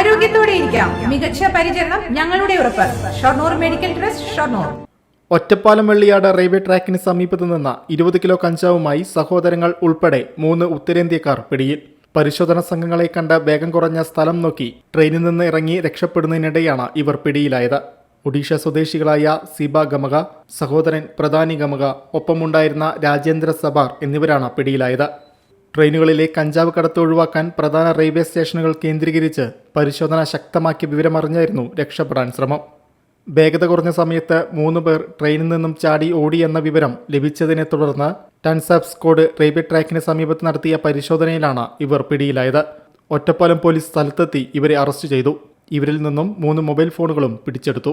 ആരോഗ്യത്തോടെ ഇരിക്കാം മികച്ച പരിചരണം ഞങ്ങളുടെ ഉറപ്പ്. Shoranur medical trust Shoranur. Ottapalam Velliyad railway ട്രാക്കിന് സമീപത്തു നിന്ന് ഇരുപത് കിലോ കഞ്ചാവുമായി സഹോദരങ്ങൾ ഉൾപ്പെടെ മൂന്ന് ഉത്തരേന്ത്യക്കാർ പിടിയിൽ. പരിശോധന സംഘങ്ങളെ കണ്ട് വേഗം കുറഞ്ഞ സ്ഥലം നോക്കി ട്രെയിനിൽ നിന്ന് ഇറങ്ങി രക്ഷപ്പെടുന്നതിനിടെയാണ് ഇവർ പിടിയിലായത്. ഒഡീഷ സ്വദേശികളായ സിബ ഗമക സഹോദരൻ പ്രധാനി ഗമക ഒപ്പമുണ്ടായിരുന്ന രാജേന്ദ്ര സബാർ എന്നിവരാണ് പിടിയിലായത്. ട്രെയിനുകളിലെ കഞ്ചാവ് കടത്ത് ഒഴിവാക്കാൻ പ്രധാന റെയിൽവേ സ്റ്റേഷനുകൾ കേന്ദ്രീകരിച്ച് പരിശോധന ശക്തമാക്കി വിവരമറിഞ്ഞായിരുന്നു രക്ഷപ്പെടാൻ ശ്രമം. വേഗത കുറഞ്ഞ സമയത്ത് മൂന്ന് പേർ ട്രെയിനിൽ നിന്നും ചാടി ഓടി എന്ന വിവരം ലഭിച്ചതിനെ തുടർന്ന് ടൺസാപ്പ് സ്ക്വാഡ് റെയിൽവേ ട്രാക്കിന് സമീപത്ത് നടത്തിയ പരിശോധനയിലാണ് ഇവർ പിടിയിലായത്. ഒറ്റപ്പാലം പോലീസ് സ്ഥലത്തെത്തി ഇവരെ അറസ്റ്റ് ചെയ്തു. ഇവരിൽ നിന്നും മൂന്ന് മൊബൈൽ ഫോണുകളും പിടിച്ചെടുത്തു.